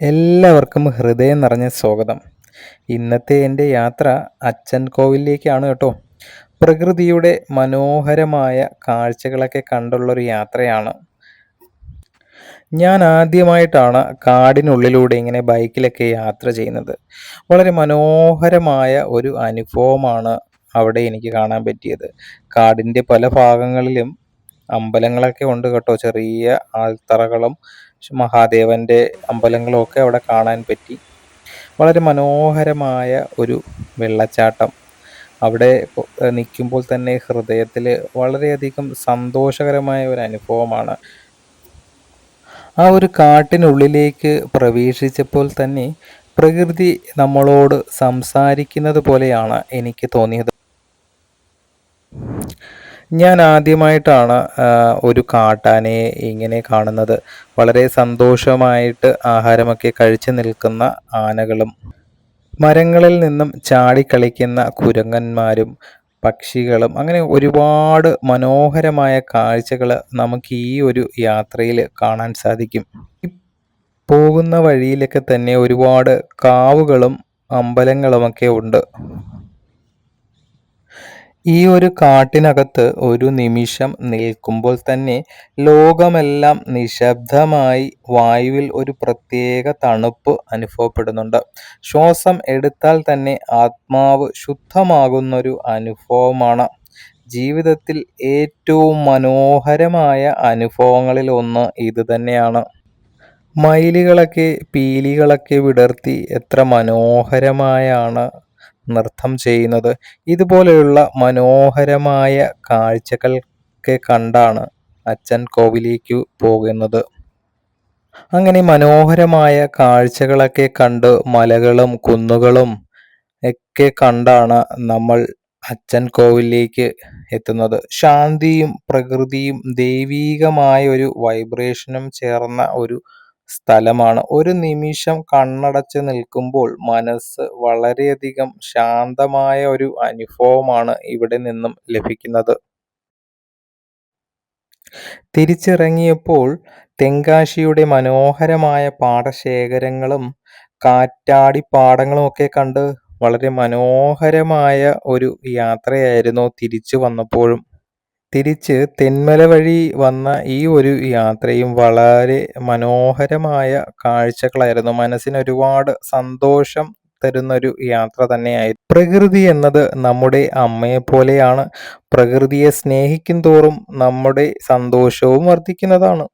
എല്ലാവർക്കും ഹൃദയം നിറഞ്ഞ സ്വാഗതം. ഇന്നത്തെ എന്റെ യാത്ര അച്ഛൻ കോവിലേക്കാണ് കേട്ടോ. പ്രകൃതിയുടെ മനോഹരമായ കാഴ്ചകളൊക്കെ കണ്ടുള്ളൊരു യാത്രയാണ്. ഞാൻ ആദ്യമായിട്ടാണ് കാടിനുള്ളിലൂടെ ഇങ്ങനെ ബൈക്കിലൊക്കെ യാത്ര ചെയ്യുന്നത്. വളരെ മനോഹരമായ ഒരു അനുഭവമാണ് അവിടെ എനിക്ക് കാണാൻ പറ്റിയത്. കാടിന്റെ പല ഭാഗങ്ങളിലും അമ്പലങ്ങളൊക്കെ ഉണ്ട് കേട്ടോ. ചെറിയ ആൽത്തറകളും മഹാദേവന്റെ അമ്പലങ്ങളൊക്കെ അവിടെ കാണാൻ പറ്റി. വളരെ മനോഹരമായ ഒരു വെള്ളച്ചാട്ടം. അവിടെ നിൽക്കുമ്പോൾ തന്നെ ഹൃദയത്തിൽ വളരെയധികം സന്തോഷകരമായ ഒരു അനുഭവമാണ്. ആ ഒരു കാട്ടിനുള്ളിലേക്ക് പ്രവേശിച്ചപ്പോൾ തന്നെ പ്രകൃതി നമ്മളോട് സംസാരിക്കുന്നത് പോലെയാണ് എനിക്ക് തോന്നിയത്. ഞാൻ ആദ്യമായിട്ടാണ് ഒരു കാട്ടാനയെ ഇങ്ങനെ കാണുന്നത്. വളരെ സന്തോഷമായിട്ട് ആഹാരമൊക്കെ കഴിച്ചു നിൽക്കുന്ന ആനകളും മരങ്ങളിൽ നിന്നും ചാടിക്കളിക്കുന്ന കുരങ്ങന്മാരും പക്ഷികളും അങ്ങനെ ഒരുപാട് മനോഹരമായ കാഴ്ചകൾ നമുക്ക് ഈ ഒരു യാത്രയിൽ കാണാൻ സാധിക്കും. പോകുന്ന വഴിയിലൊക്കെ തന്നെ ഒരുപാട് കാവുകളും അമ്പലങ്ങളുമൊക്കെ ഉണ്ട്. ഈ ഒരു കാട്ടിനകത്ത് ഒരു നിമിഷം നിൽക്കുമ്പോൾ തന്നെ ലോകമെല്ലാം നിശബ്ദമായി വായുവിൽ ഒരു പ്രത്യേക തണുപ്പ് അനുഭവപ്പെടുന്നുണ്ട്. ശ്വാസം എടുത്താൽ തന്നെ ആത്മാവ് ശുദ്ധമാകുന്നൊരു അനുഭവമാണ്. ജീവിതത്തിൽ ഏറ്റവും മനോഹരമായ അനുഭവങ്ങളിൽ ഒന്ന് ഇത് തന്നെയാണ്. മയിലുകളൊക്കെ പീലികളൊക്കെ വിടർത്തി എത്ര മനോഹരമായാണ് നൃത്തം ചെയ്യുന്നത് ഇതുപോലെയുള്ള മനോഹരമായ കാഴ്ചകളൊക്കെ കണ്ടാണ് അച്ഛൻ കോവിലേക്ക് പോകുന്നത്. അങ്ങനെ മനോഹരമായ കാഴ്ചകളൊക്കെ കണ്ട് മലകളും കുന്നുകളും ഒക്കെ കണ്ടാണ് നമ്മൾ അച്ഛൻ കോവിലേക്ക് എത്തുന്നത്. ശാന്തിയും പ്രകൃതിയും ദൈവീകമായ ഒരു വൈബ്രേഷനും ചേർന്ന ഒരു സ്ഥലമാണ്. ഒരു നിമിഷം കണ്ണടച്ച് നിൽക്കുമ്പോൾ മനസ്സ് വളരെയധികം ശാന്തമായ ഒരു അനുഭവമാണ് ഇവിടെ നിന്നും ലഭിക്കുന്നത്. തിരിച്ചിറങ്ങിയപ്പോൾ തെങ്കാശിയുടെ മനോഹരമായ പാടശേഖരങ്ങളും കാറ്റാടിപ്പാടങ്ങളും ഒക്കെ കണ്ട് വളരെ മനോഹരമായ ഒരു യാത്രയായിരുന്നു തിരിച്ചു വന്നപ്പോഴും. തിരിച്ച് തെന്മല വഴി വന്ന ഈ ഒരു യാത്രയും വളരെ മനോഹരമായ കാഴ്ചകളായിരുന്നു. മനസ്സിന് ഒരുപാട് സന്തോഷം തരുന്നൊരു യാത്ര തന്നെയായിരുന്നു പ്രകൃതി എന്നത് നമ്മുടെ അമ്മയെ പോലെയാണ്. പ്രകൃതിയെ സ്നേഹിക്കും തോറും നമ്മുടെ സന്തോഷവും വർദ്ധിക്കുന്നതാണ്.